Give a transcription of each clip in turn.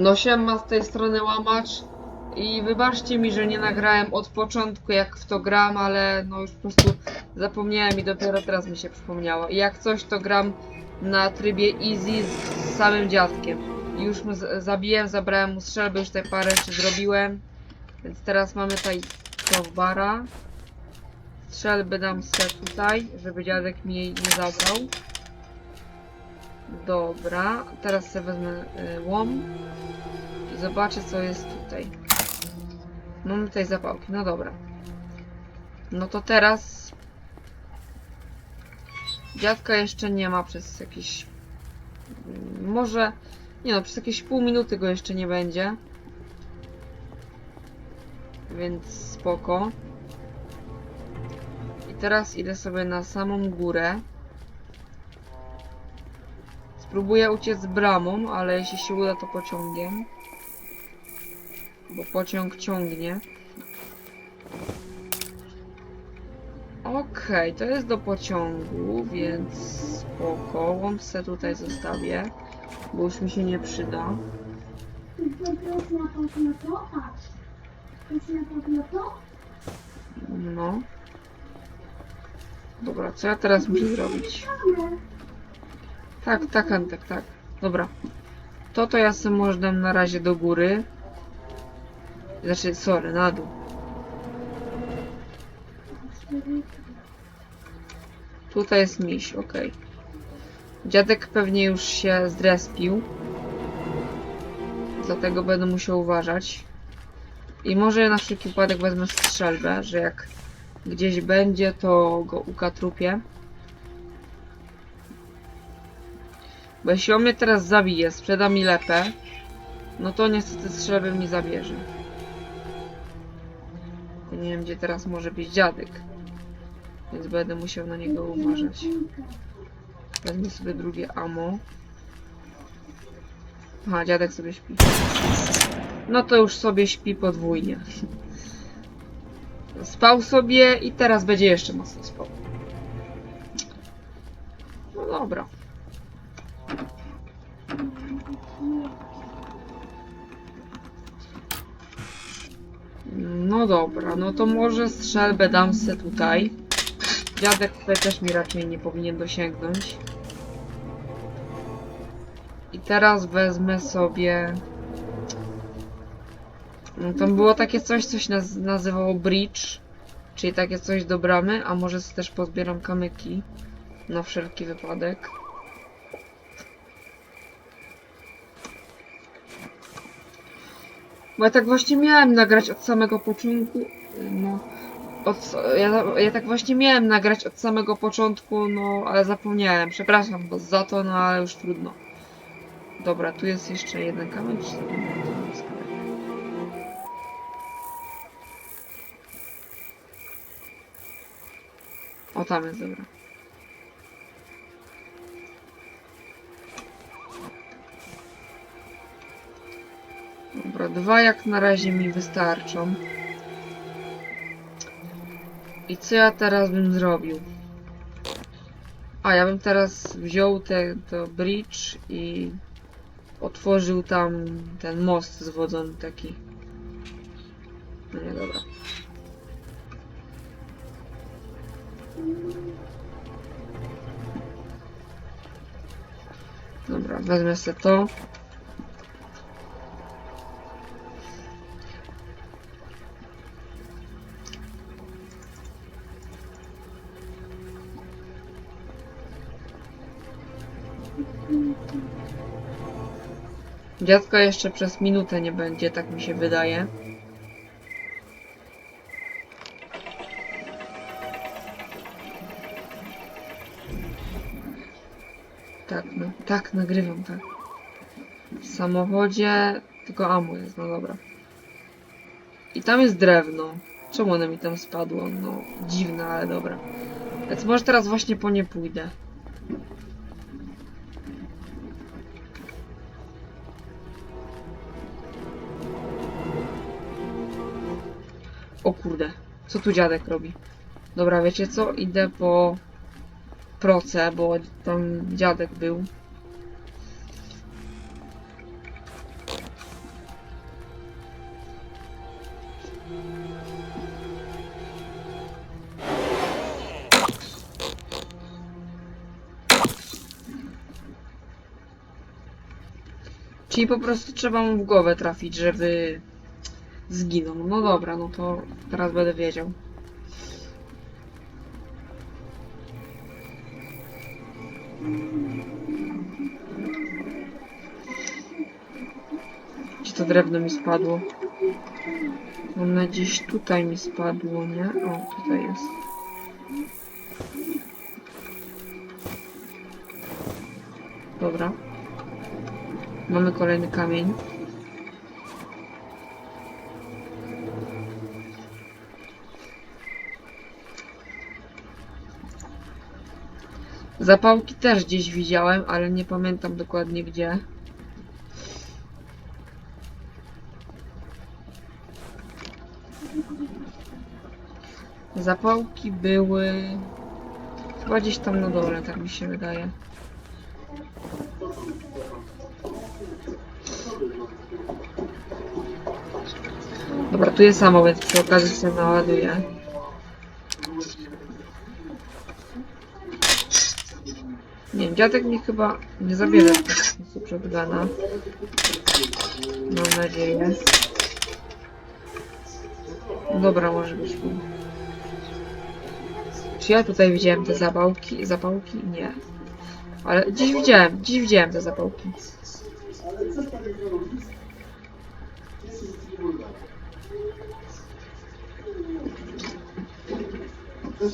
No siema z tej strony łamacz i wybaczcie mi, że nie nagrałem od początku jak w to gram, ale no już po prostu zapomniałem i dopiero teraz mi się przypomniało. I jak coś to gram na trybie easy z samym dziadkiem. Już mu zabiłem, zabrałem mu strzelby, już te parę rzeczy zrobiłem. Więc teraz mamy tutaj bara. Strzelby dam se tutaj, żeby dziadek mi jej nie zabrał. Dobra, teraz sobie wezmę y, łom i zobaczę co jest tutaj. Mamy tutaj zapałki, no dobra. No to teraz dziadka jeszcze nie ma przez jakieś mm, może nie no, przez jakieś pół minuty go jeszcze nie będzie. Więc spoko. I teraz idę sobie na samą górę. Spróbuję uciec bramą, ale jeśli się uda, to pociągiem. Bo pociąg ciągnie. Okej, to jest do pociągu, więc spoko. Łączce tutaj zostawię, bo już mi się nie przyda. No. Dobra, co ja teraz muszę zrobić? Tak, tak, Antek, tak. Dobra. To to ja sobie może dam na razie do góry. Znaczy, sorry, na dół. Tutaj jest miś, okej. Dziadek pewnie już się zrespił. Dlatego będę musiał uważać. I może na wszelki wypadek wezmę strzelbę, że jak gdzieś będzie, to go ukatrupię. Bo jeśli on mnie teraz zabije, sprzeda mi lepę, no to niestety strzelby mi zabierze. Nie wiem, gdzie teraz może być dziadek. Więc będę musiał na niego uważać. Wezmę sobie drugie ammo. Aha, dziadek sobie śpi. No to już sobie śpi podwójnie. Spał sobie i teraz będzie jeszcze mocno spał. No dobra. No dobra, no to może strzelbę dam se tutaj. Dziadek tutaj też mi raczej nie powinien dosięgnąć. I teraz wezmę sobie... No, tam było takie coś, coś naz nazywało bridge, czyli takie coś do bramy, a może też pozbieram kamyki na wszelki wypadek. Bo ja tak właśnie miałem nagrać od samego początku. No. Od, ja, ja tak właśnie miałem nagrać od samego początku, no ale zapomniałem. Przepraszam was za to, no ale już trudno. Dobra, tu jest jeszcze jeden kamień. O, tam jest, dobra. Dobra, dwa jak na razie mi wystarczą. I co ja teraz bym zrobił? A, ja bym teraz wziął te, to bridge i otworzył tam ten most zwodzony taki. No nie, dobra. Dobra, wezmę sobie to. Dziadka jeszcze przez minutę nie będzie, tak mi się wydaje. Tak, no, tak, nagrywam, tak. W samochodzie tylko amo jest, no dobra. I tam jest drewno. Czemu one mi tam spadło? No, dziwne, ale dobra. Więc może teraz właśnie po nie pójdę. O kurde, co tu dziadek robi? Dobra, wiecie co? Idę po proce, bo tam dziadek był. Czyli po prostu trzeba mu w głowę trafić, żeby zginął. No dobra, no to teraz będę wiedział. Gdzie to drewno mi spadło? Ono gdzieś tutaj mi spadło, nie? O, tutaj jest. Dobra. Mamy kolejny kamień. Zapałki też gdzieś widziałem, ale nie pamiętam dokładnie gdzie. Zapałki były chyba gdzieś tam na dole, tak mi się wydaje. Dobra, tu jest samo, więc przy okazji się naładuję. Wiem, dziadek mnie chyba nie zabierze w ten sposób shotguna. Mam nadzieję. Dobra, może być. Czy ja tutaj widziałem te zapałki? Zapałki? Nie. Ale gdzieś widziałem, gdzieś widziałem te zapałki.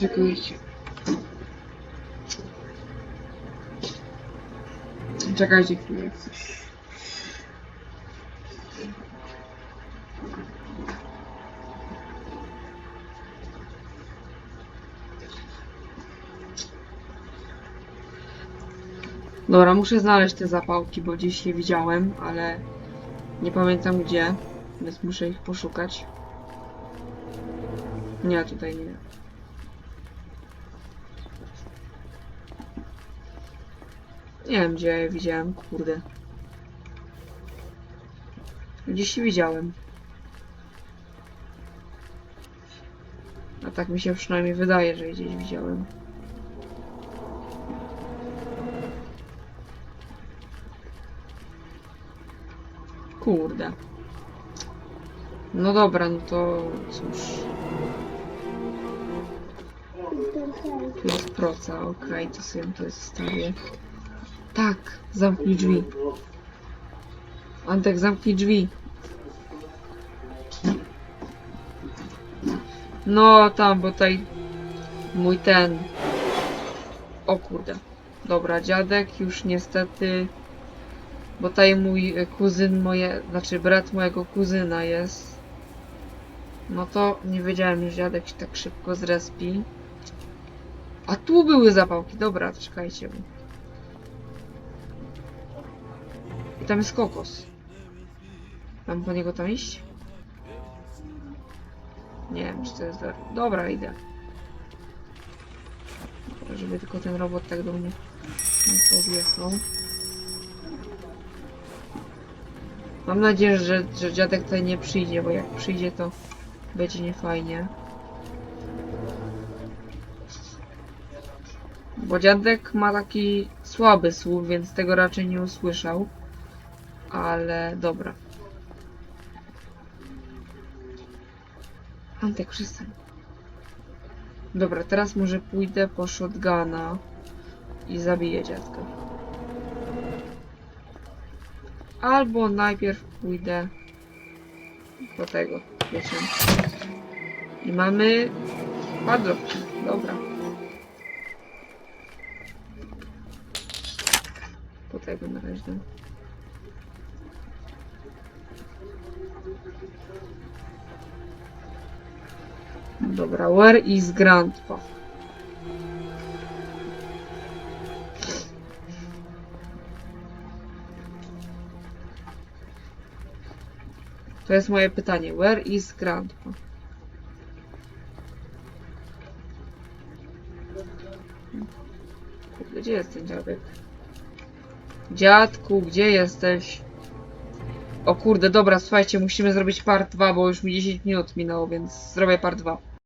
Czekajcie. Czekajcie chwilę. Dobra, muszę znaleźć te zapałki, bo gdzieś je widziałem, ale nie pamiętam gdzie, więc muszę ich poszukać. Nie, tutaj nie. Nie wiem gdzie widziałem, kurde. Gdzieś widziałem. A tak mi się przynajmniej wydaje, że gdzieś widziałem. Kurde. No dobra, no to cóż. Tu jest proca, okej, to sobie to jest stary. Tak, zamknij drzwi. Antek, zamknij drzwi. No, tam, bo tutaj mój ten... O kurde. Dobra, dziadek już niestety... Bo tutaj mój kuzyn, moje... Znaczy brat mojego kuzyna jest. No to nie wiedziałem, że dziadek się tak szybko zrespi. A tu były zapałki. Dobra, czekajcie. Tam jest kokos. Mam po niego tam iść? Nie wiem, czy to jest do... Dobra, idę. Żeby tylko ten robot tak do mnie nie. Mam nadzieję, że, że dziadek tutaj nie przyjdzie, bo jak przyjdzie, to będzie niefajnie. Bo dziadek ma taki słaby słuch, więc tego raczej nie usłyszał. Ale dobra. Antek, przestań. Dobra, teraz może pójdę po shotguna i zabiję dziadka. Albo najpierw pójdę po tego, wiecie. I mamy padlock. Dobra. Po tego na razie. Dobra, where is grandpa? To jest moje pytanie. Where is grandpa? Gdzie jest ten dziadek? Dziadku, gdzie jesteś? O kurde, dobra, słuchajcie, musimy zrobić part 2, bo już mi 10 minut minęło, więc zrobię part 2.